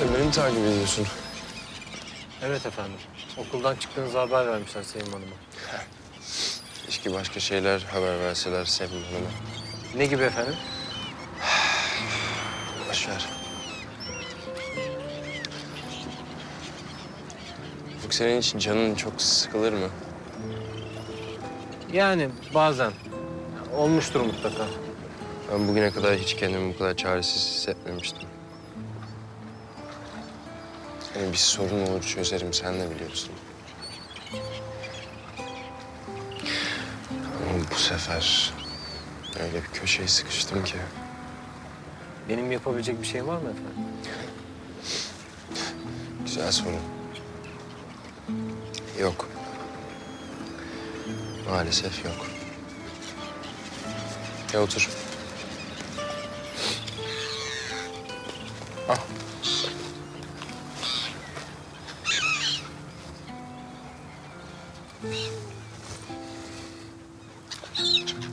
Beni mi takip ediyorsun? Evet efendim. Okuldan çıktığınızı haber vermişler Sevim Hanım'a. Keşke başka şeyler haber verseler Sevim Hanım'a. Ne gibi efendim? Boş ver. Yok senin için canın çok sıkılır mı? Yani bazen. Olmuştur mutlaka. Ben bugüne kadar hiç kendimi bu kadar çaresiz hissetmemiştim. Hani bir sorun olur çözerim sen de biliyorsun. Ama bu sefer öyle bir köşeye sıkıştım ki. Benim yapabilecek bir şeyim var mı efendim? Güzel soru. Yok. Maalesef yok. Ya otur. Ah. Thank you.